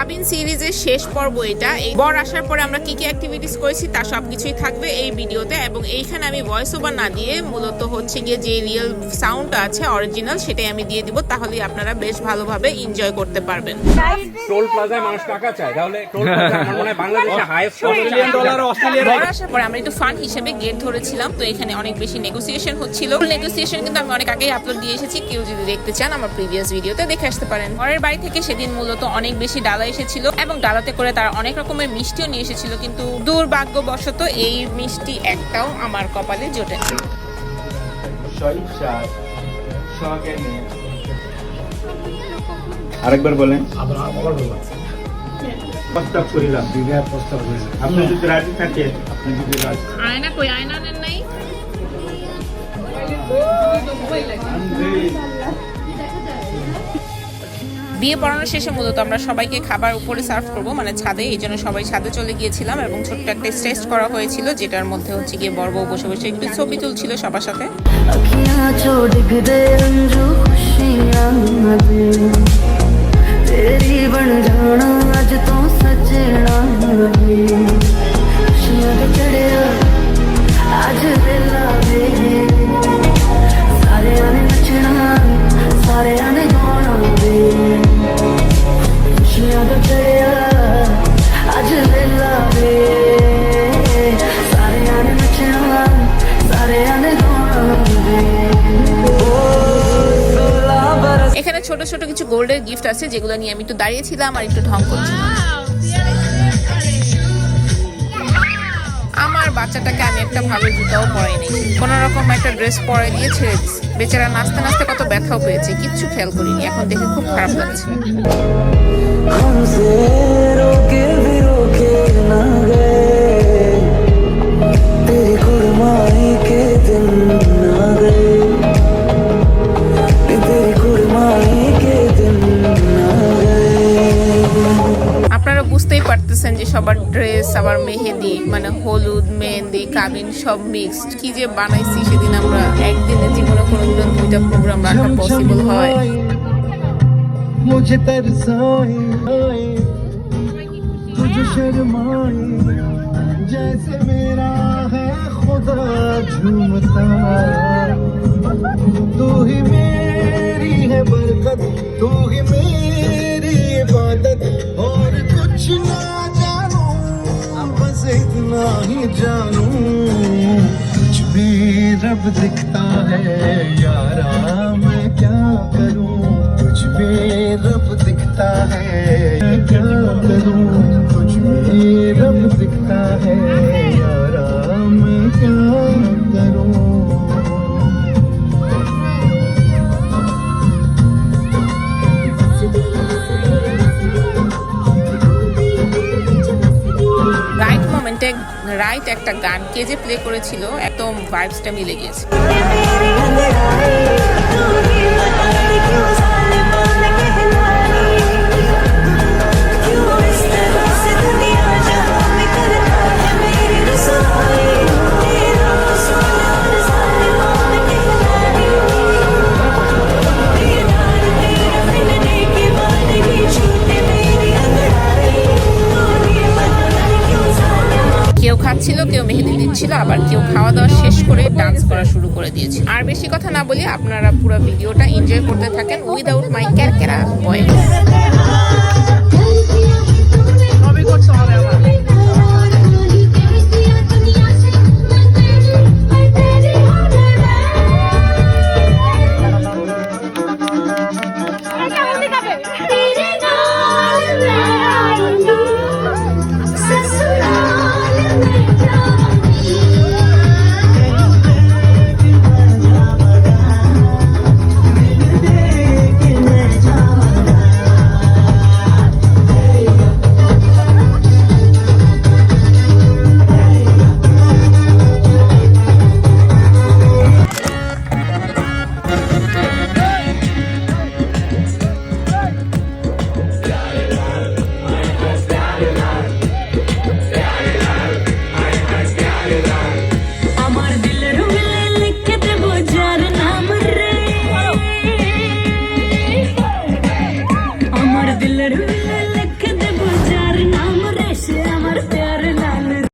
কাবিন সিরিজের শেষ পর্ব এটা। এই বর আসার পরে আমরা কি কি অ্যাক্টিভিটিস করেছি তা সব কিছুই থাকবে এই ভিডিওতে এবং এইখানে আমি ভয়েস ওভার না দিয়ে মূলত হচ্ছে গিয়ে যে রিয়েল সাউন্ড আছে অরিজিনাল সেটাই আমি দিয়ে দিব। তাহলে আপনারা বেশ ভালোভাবে এনজয় করতে পারবেন। টোল প্লাজায় মানুষ টাকা চায়। তাহলে টোল প্লাজা মনে বাংলাদেশে হাইয়েস্ট অস্ট্রেলিয়ান ডলার অস্ট্রেলিয়ান বড় আসার পরে আমরা একটু ফান হিসেবে গেট ধরেছিলাম তো এখানে অনেক বেশি নেগোসিয়েশন হচ্ছিল। নেগোসিয়েশন কিন্তু আমি অনেক আগেই আপলোড দিয়ে এসেছি। কেউ যদি দেখতে চান আমার প্রিভিয়াস ভিডিওতে দেখে আসতে পারেন। পরের বাড়ি থেকে সেদিন মূলত অনেক বেশি ডালা এসেছিল এবং ডালাতে করে তারা অনেক রকমের মিষ্টিও নিয়ে এসেছিল কিন্তু দুর্ভাগ্যবশত এই মিষ্টি একটাও আমার কপালে জোটে না। আরেকবার বলেন। প্রস্তাব করিলাম বিবাহ প্রস্তাব করিলাম। আপনি যদি রাজি থাকেন আপনি যদি রাজি আয়না কই? আয়না নেন নাই? বিয়ে পড়ানো শেষে মূলত আমরা সবাইকে খাবার উপরে সার্ভ করব মানে ছাদে এই জন্য সবাই ছাদে চলে গিয়েছিলাম এবং ছোট্ট একটা টেস্ট করা হয়েছিল যেটার মধ্যে হচ্ছে গিয়ে বর্ব বসে বসে একটু ছবি তুলছিল সবার সাথে अखियां जो डिग दे अंजू खुशियां दे तेरी बन जाना अज तो ছোট ছোট কিছু গোল্ডের গিফট আছে যেগুলো নিয়ে আমি একটু দাঁড়িয়েছিলাম আর একটু ঢং করছিলাম আমার বাচ্চাটাকে আমি একটা ভালো জুতাও পরাইনি কোন রকম একটা ড্রেস পরে দিয়ে ছেড়ে বেচারা নাচতে নাচতে কত ব্যথাও পেয়েছে, কিচ্ছু খেয়াল করিনি। এখন দেখে খুব খারাপ লাগছে। সবার ড্রেস আবার মেহেদি মানে হলুদ মেহেন্দি কাবিন সব মিক্সড কি যে বানাইছি সেদিন আমরা একদিনে জীবনে কোনো দুইটা প্রোগ্রাম রাখা পসিবল হয়। মুঝে মেরা মেরি হ্যায় বরকত মেরি ही जानू, कुछ भी रब दिखता है, यारा मैं क्या करूँ? कुछ भी रब दिखता है রাইট একটা গান কে যে প্লে করেছিল একদম ভাইবসটা মিলে গিয়েছে। কেউ খাচ্ছিল, কেউ মেহেদি দিচ্ছিল, আবার কেউ খাওয়া দাওয়া শেষ করে ডান্স করা শুরু করে দিয়েছে আর বেশি কথা না বলি আপনারা পুরো ভিডিওটা এনজয় করতে থাকেন উইদাউট মাই ক্যারকেরা ভয়েস വരും